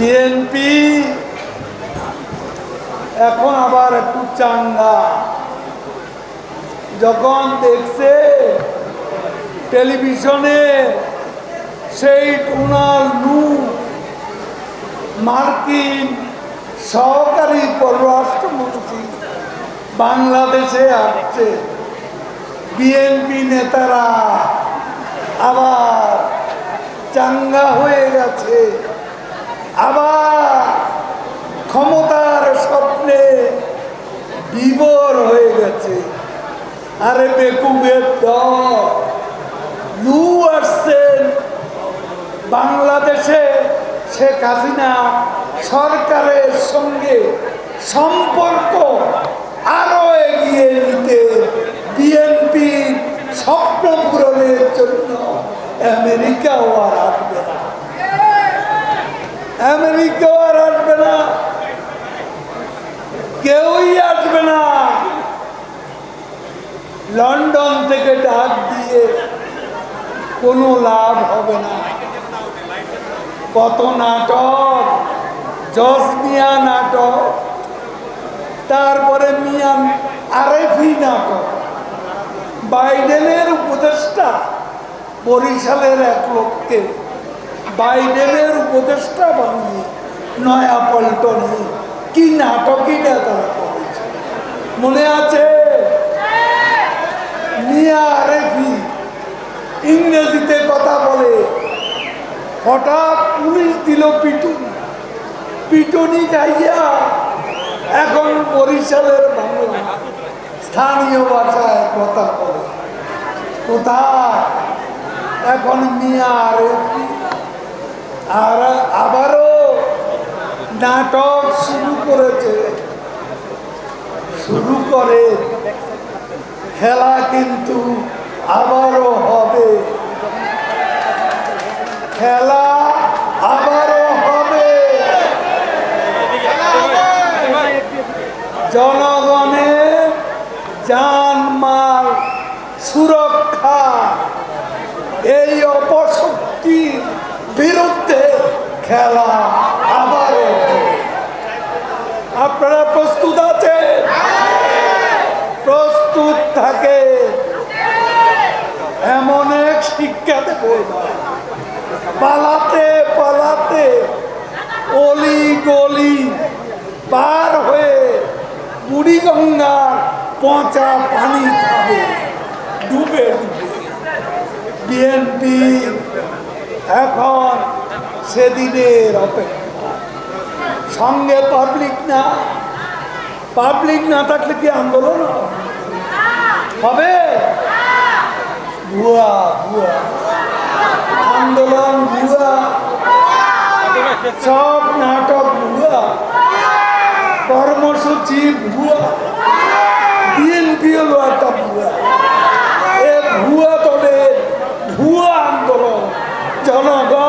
BNP, এখন আবার একটু চাঙ্গা। যখন দেখছে টেলিভিশনে সেই ডোনাল্ড নু মার্কিন সহকারী পররাষ্ট্রমন্ত্রী বাংলাদেশে আসছে। বিএনপি নেতারা আবার চাঙ্গা হয়ে গেছে। আবার ক্ষমতার স্বপ্নে বিবর হয়ে গেছে। আরে বেকুবের লু আসছেন বাংলাদেশে শেখ হাসিনা সরকারের সঙ্গে সম্পর্ক আরও এগিয়ে নিতে বিএনপি স্বপ্ন পূরণের জন্য আমেরিকাও আর আসবে না। আমেরিকাও আর আসবে না। কেউই আসবে না। লন্ডন থেকে ডাক দিয়ে কোনো লাভ হবে না। কত নাটক জস মিয়া নাটক, তারপরে মিয়া আরেফি নাটক। বাইডেনের উপদেষ্টা বরিশালের এক লোককে বাইডেনের উপদেষ্টা বানিয়ে, নয়া পল্টনে কি নাটকই না তারা করেছে? মনে আছে? মিয়া ইংরেজিতে কথা বলে, হঠাৎ পুলিশ দিল পিটুনি। পিটুনি যাইয়া এখন বরিশালের বাংলা স্থানীয় ভাষায় কথা বলে। কোথায়? এখন মিয়া আরেফি আর আবারও নাটক শুরু করেছে। শুরু করে খেলা কিন্তু আবারও হবে। খেলা আবারও হবে। জনগণের জানমাল সুরক্ষা, এই অপশক্তির বিরুদ্ধে খেলা আবারও আপনারা প্রস্তুত আছেন? প্রস্তুত থাকে। এমন এক শিক্ষা দেব। পালাতে পালাতে অলি গলি পার হয়ে বুড়িগঙ্গার পচা পানি খাবে। সেদিনের অপেক্ষা। সঙ্গে পাবলিক না পাবলিক না থাকলে কি আন্দোলন হবে? ভুয়া ভুয়া। আন্দোলন ভুয়া। সব নাটক ভুয়া। কর্মসূচি ভুয়া। বিএনপি হলো একটা ভুয়া। এ ভুয়া দলের ভুয়া আন্দোলন, জনগণ